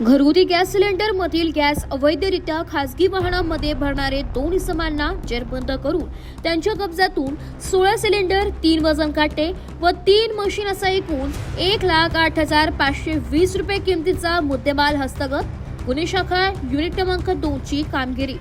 घरगुती gas cylinder मधील gas अवैधरित्या खासगी वाहनांमध्ये भरणारे दोन इसमांना जेरबंद करून त्यांच्या कब्जातून सोळा सिलेंडर तीन वजन काटे व तीन मशीन असा एकूण एक लाख आठ हजार पाचशे वीस रुपये किमतीचा मुद्देमाल हस्तगत गुन्हे शाखा युनिट क्रमांक दोनची कामगिरी.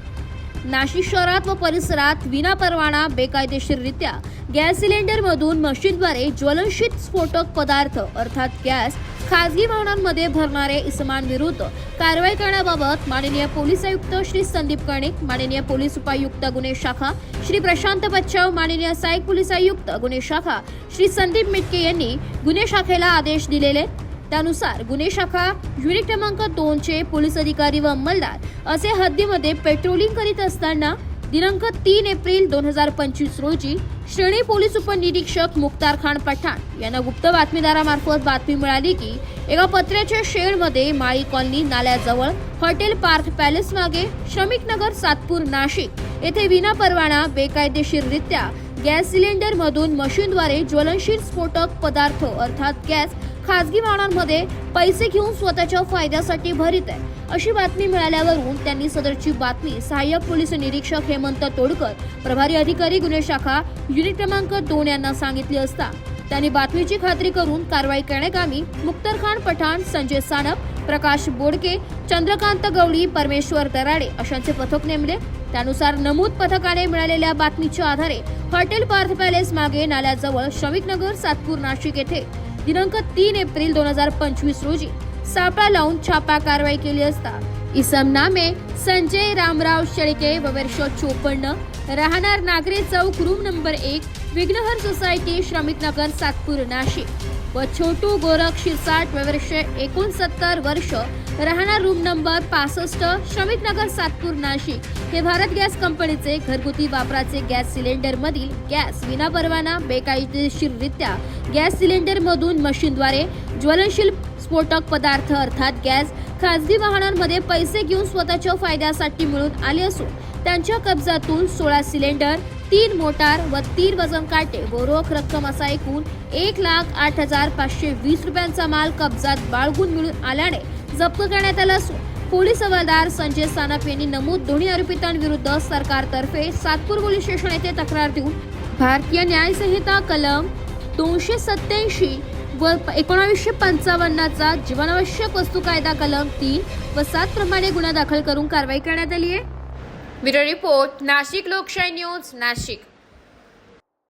नाशिक शहरात व परिसरात विनापरवाना बेकायदेशीररित्या गॅस सिलेंडरमधून मशीनद्वारे ज्वलनशील स्फोटक पदार्थ अर्थात गॅस खासगी वाहनांमध्ये भरणारे इसमांविरुद्ध कारवाई करण्याबाबत माननीय पोलीस आयुक्त श्री संदीप कर्णिक माननीय पोलीस उपायुक्त गुन्हे शाखा श्री प्रशांत बच्चाव माननीय सहाय्यक पोलीस आयुक्त गुन्हे शाखा श्री संदीप मिटके यांनी गुन्हे शाखेला आदेश दिलेले. त्यानुसार गुन्हे शाखा युनिट क्रमांक दोनचे पोलीस अधिकारी व अंमलदार असे हद्दीमध्ये पेट्रोलिंग करीत असताना दिनांक तीन एप्रिल दोन हजार पंचवीस रोजी श्रेणी पोलीस उपनिरीक्षक मुक्तार खान पठाण यांना गुप्त बातमीदारामार्फत बातमी मिळाली की एका पत्र्याच्या शेडमध्ये माळी कॉलनी नाल्याजवळ हॉटेल पार्क पॅलेस मागे श्रमिक नगर सातपूर नाशिक येथे विनापरवाना बेकायदेशीररित्या गॅस सिलेंडर मधून मशीनद्वारे ज्वलनशील स्फोटक पदार्थ अर्थात गॅस खासगी वाहनांमध्ये पैसे घेऊन स्वतःच्या फायद्यासाठी भरित आहे. अशी बातमी मिळाल्यावरून त्यांनी सदरची बातमी सहाय्यक पोलीस निरीक्षक हेमंत तोडकर प्रभारी अधिकारी गुन्हे शाखा युनिट क्रमांक दोन यांना सांगितली असता त्यांनी बातमीची खात्री करून कारवाई करण्याकामी मुक्तर खान पठाण संजय सानप प्रकाश बोडके चंद्रकांत गवळी परमेश्वर दराडे अशांचे पथक नेमले. त्यानुसार नमूद पथकाने मिळालेल्या बातमीच्या आधारे हॉटेल पार्थ पॅलेस मागे नाल्याजवळ श्रमिक नगर सातपूर नाशिक येथे दिनांक तीन एप्रिल दोन हजार पंचवीस रोजी सापळा लावून छापा कारवाई केली असता. इसम नामे संजय रामराव शेळके व वर्ष चोपन्न राहणार नागरे चौक रूम नंबर एक विघ्नहर सोसायटी श्रमिक नगर सातपूर नाशिक. व छोटू गोरख शिरसाट व वर्ष एकोणसत्तर वर्ष राहणार रूम नंबर पासष्ट श्रमिक नगर सातपूर नाशिक. हे भारत गॅस कंपनीचे घरगुती वापराचे गॅस सिलेंडर मधील गॅस विनापरवाना बेकायदेशीररित्या गॅस सिलेंडर मधून मशीनद्वारे ज्वलनशील स्फोटक पदार्थ अर्थात गॅस खाजगी वाहनांमध्ये पैसे घेऊन स्वतःच्या फायद्यासाठी मिळून आले असून त्यांच्या कब्जातून सोळा सिलेंडर तीन मोटार व तीन वजन काटे व रोख रक्कम असा एकूण एक लाख आठ हजार पाचशे वीस रुपयांचा माल कब्जात बाळगून मिळून आल्याने जप्त करण्यात आलं असून पोलीस हवालदार संजय सानप यांनी नमूद दोन्ही आरोपितांविरुद्ध सरकारतर्फे सातपूर पोलीस स्टेशन येथे तक्रार देऊन भारतीय न्यायसंहिता कलम दोनशे सत्याऐंशी व एकोणावीसशे पंचावन्नचा जीवनावश्यक वस्तू कायदा कलम तीन व सात प्रमाणे गुन्हा दाखल करून कारवाई करण्यात आली आहे. ब्युरो रिपोर्ट नाशिक लोकशाही न्यूज नाशिक.